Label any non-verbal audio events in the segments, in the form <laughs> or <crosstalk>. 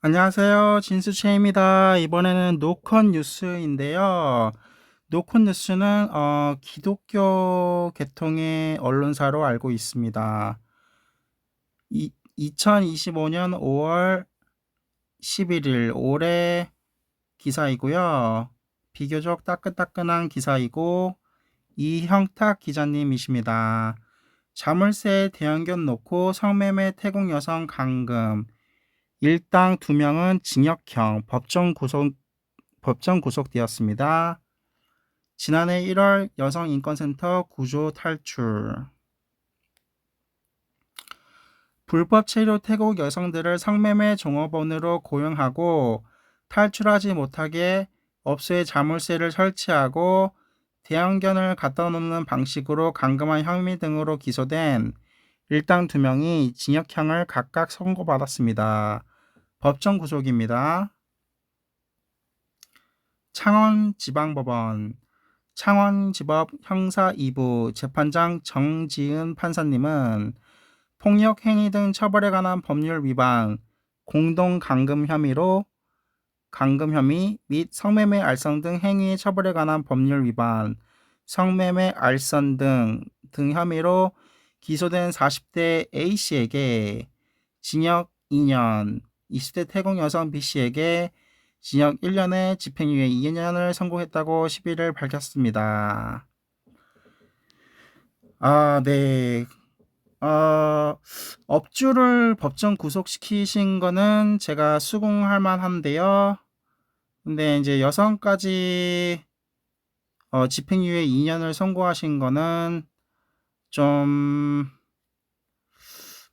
안녕하세요. 진수채입니다. 이번에는 노컷 뉴스인데요. 노컷 뉴스는 어, 기독교 계통의 언론사로 알고 있습니다. 이, 2025년 5월 11일 올해 기사이고요. 비교적 따끈따끈한 기사이고 이형탁 기자님이십니다. 자물쇠 대형견 놓고 성매매 태국 여성 감금 일당 두 명은 징역형 법정 구속 법정 구속되었습니다. 지난해 1월 여성인권센터 구조 탈출 불법 체류 태국 여성들을 성매매 종업원으로 고용하고 탈출하지 못하게 업소에 자물쇠를 설치하고 대형견을 갖다 놓는 방식으로 감금한 혐의 등으로 기소된 일당 두 명이 징역형을 각각 선고받았습니다. 법정 구속입니다. 창원지방법원 창원지법 형사 2부 재판장 정지은 판사님은 폭력 행위 등 처벌에 관한 법률 위반, 공동 감금 혐의로 감금 혐의 및 성매매 알선 등 행위 처벌에 관한 법률 위반, 성매매 알선 등, 등 혐의로 기소된 40대 A씨에게 징역 2년, 20대 태국 여성 B씨에게 징역 1년에 집행유예 2년을 선고했다고 11일 밝혔습니다. 아, 네. 어, 업주를 법정 구속시키신 거는 제가 수긍할 만한데요. 근데 이제 여성까지 어, 집행유예 2년을 선고하신 거는 좀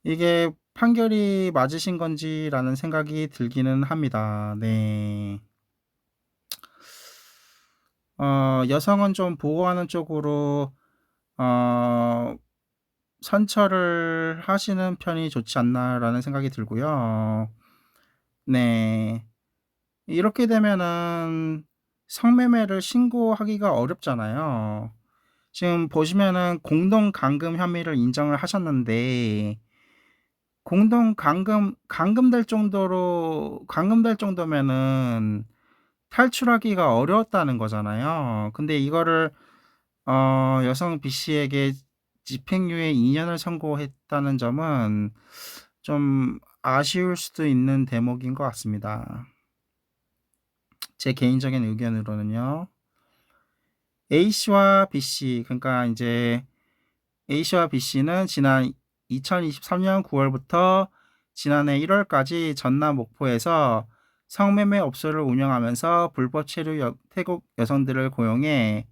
이게 판결이 맞으신 건지라는 생각이 들기는 합니다. 네. 어, 여성은 좀 보호하는 쪽으로 어, 선처를 하시는 편이 좋지 않나라는 생각이 들고요. 네. 이렇게 되면은 성매매를 신고하기가 어렵잖아요. 지금 보시면은 공동 감금 혐의를 인정을 하셨는데 공동 감금 감금될 정도로 감금될 정도면은 탈출하기가 어려웠다는 거잖아요. 근데 이거를 어, 여성 B 씨에게 집행유예 2년을 선고했다는 점은 좀 아쉬울 수도 있는 대목인 것 같습니다. 제 개인적인 의견으로는요. A 씨와 B 씨, 그러니까 이제 A 씨와 B 씨는 지난 2023년 9월부터 지난해 1월까지 전남 목포에서 성매매 업소를 운영하면서 불법 체류 여, 태국 여성들을 고용해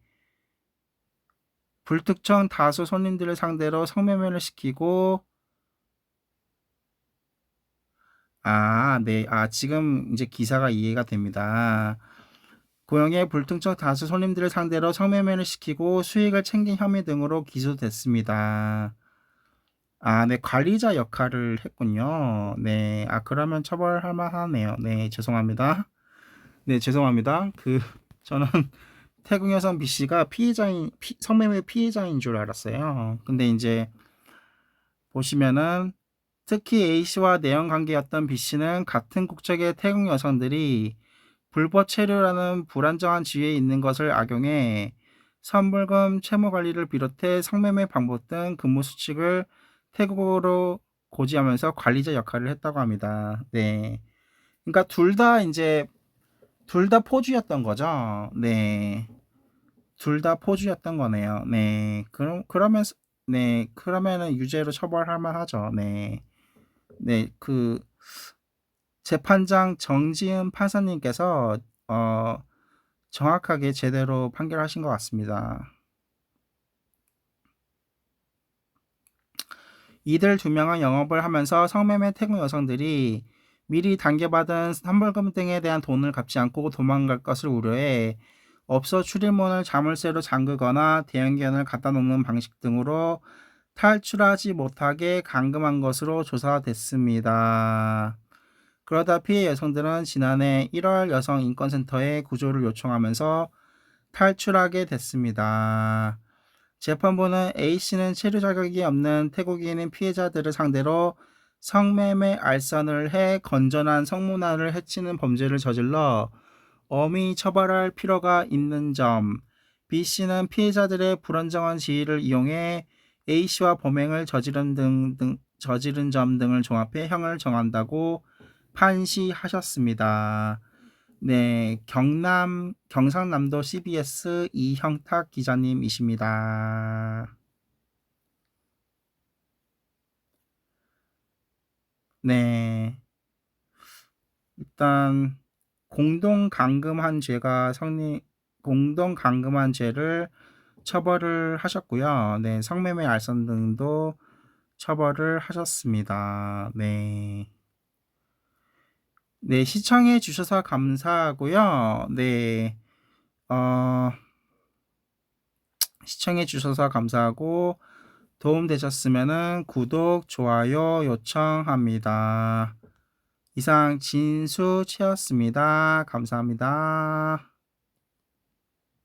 불특정 다수 손님들을 상대로 성매매를 시키고 아, 네. 아, 지금 이제 기사가 이해가 됩니다. 고용해 불특정 다수 손님들을 상대로 성매매를 시키고 수익을 챙긴 혐의 등으로 기소됐습니다. 아, 네. 관리자 역할을 했군요. 네. 아, 그러면 처벌할 만하네요. 네. 죄송합니다. 네, 죄송합니다. 그 저는 <laughs> 태국 여성 B 씨가 피해자인 피, 성매매 피해자인 줄 알았어요. 근데 이제 보시면은 특히 A 씨와 내연 관계였던 B 씨는 같은 국적의 태국 여성들이 불법 체류라는 불안정한 지위에 있는 것을 악용해 선불금 채무 관리를 비롯해 성매매 방법 등 근무 수칙을 태국어로 고지하면서 관리자 역할을 했다고 합니다. 네. 그러니까 둘 다 이제 둘 다 포주였던 거죠. 네. 둘 다 포주였던 거네요. 네. 그럼 그러면 네. 그러면은 유죄로 처벌할 만하죠. 네. 네. 그 재판장 정지은 판사님께서 어 정확하게 제대로 판결하신 것 같습니다. 이들 두 명은 영업을 하면서 성매매 태국 여성들이 미리 당겨받은 선불금 등에 대한 돈을 갚지 않고 도망갈 것을 우려해 업소 출입문을 자물쇠로 잠그거나 대형견을 갖다 놓는 방식 등으로 탈출하지 못하게 감금한 것으로 조사됐습니다. 그러다 피해 여성들은 지난해 1월 여성인권센터에 구조를 요청하면서 탈출하게 됐습니다. 재판부는 A씨는 체류 자격이 없는 태국인인 피해자들을 상대로 성매매 알선을 해 건전한 성문화를 해치는 범죄를 저질러 엄히 처벌할 필요가 있는 점. B 씨는 피해자들의 불안정한 지위를 이용해 A 씨와 범행을 저지른 등, 등 저지른 점 등을 종합해 형을 정한다고 판시하셨습니다. 네, 경남 경상남도 CBS 이형탁 기자님이십니다. 네. 일단 공동 감금한 죄가 성립 공동 감금한 죄를 처벌을 하셨고요. 네, 성매매 알선 등도 처벌을 하셨습니다. 네. 네, 시청해 주셔서 감사하고요. 네. 어 시청해 주셔서 감사하고 도움 되셨으면 구독, 좋아요 요청합니다. 이상 진수 채였습니다. 감사합니다.